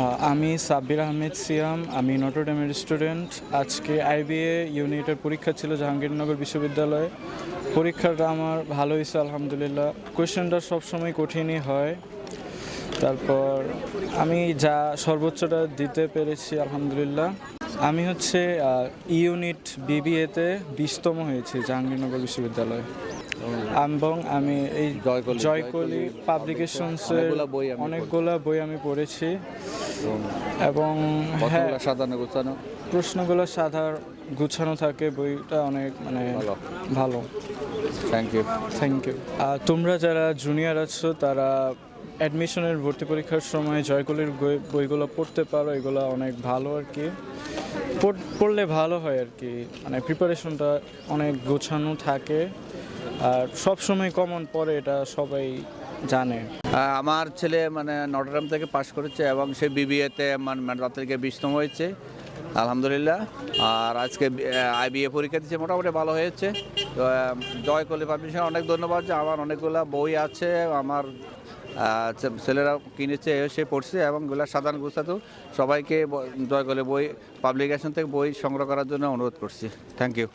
আমি সাব্বির আহমেদ সিয়াম, আমি নটরডেমের স্টুডেন্ট আজকে আইবিএ ইউনিটের পরীক্ষা ছিল জাহাঙ্গীরনগর বিশ্ববিদ্যালয়ে। পরীক্ষাটা আমার ভালো হয়েছে, আলহামদুলিল্লাহ। কোয়েশ্চেনটা সবসময় কঠিনই হয়। তারপর আমি যা সর্বোচ্চটা দিতে পেরেছি, আলহামদুলিল্লাহ। আমি হচ্ছে ইউনিট বিবিএতে বিশতম হয়েছি জাহাঙ্গীরনগর বিশ্ববিদ্যালয়ে। এবং আমি এই জয়কলি- পাবলিকেশনসের অনেকগুলা বই আমি পড়েছি। এবং হ্যাঁ সাজানো গোছানো? প্রশ্নগুলো সাধার গুছানো থাকে বইটা অনেক মানে ভালো। থ্যাংক ইউ থ্যাংক ইউ তোমরা যারা জুনিয়র আছো তারা অ্যাডমিশনের ভর্তি পরীক্ষার সময় জয়কলির বই- বইগুলো পড়তে পারো এগুলো অনেক ভালো আর কি। পড়লে ভালো হয় আর কি। মানে প্রিপারেশনটা অনেক গোছানো থাকে। আর সব সময় কমন পড়ে, এটা সবাই জানে। আমার ছেলে মানে নটরডাম থেকে পাশ করেছে এবং সে বিবিএতে মানে তার থেকে বিশতম হয়েছে, আলহামদুলিল্লাহ। আর আজকে আইবিএ পরীক্ষা দিচ্ছে মোটামুটি ভালো হয়েছে। তো জয় কলি পাবলিশন অনেক ধন্যবাদ। যে আমার অনেকগুলো বই আছে, আমার ছেলেরা কিনেছে, এসে পড়ছে এবংগুলা সাধারণ গুছাতেও সবাইকে জয় করে বই পাবলিকেশন থেকে বই সংগ্রহ করার জন্য অনুরোধ করছি। Thank you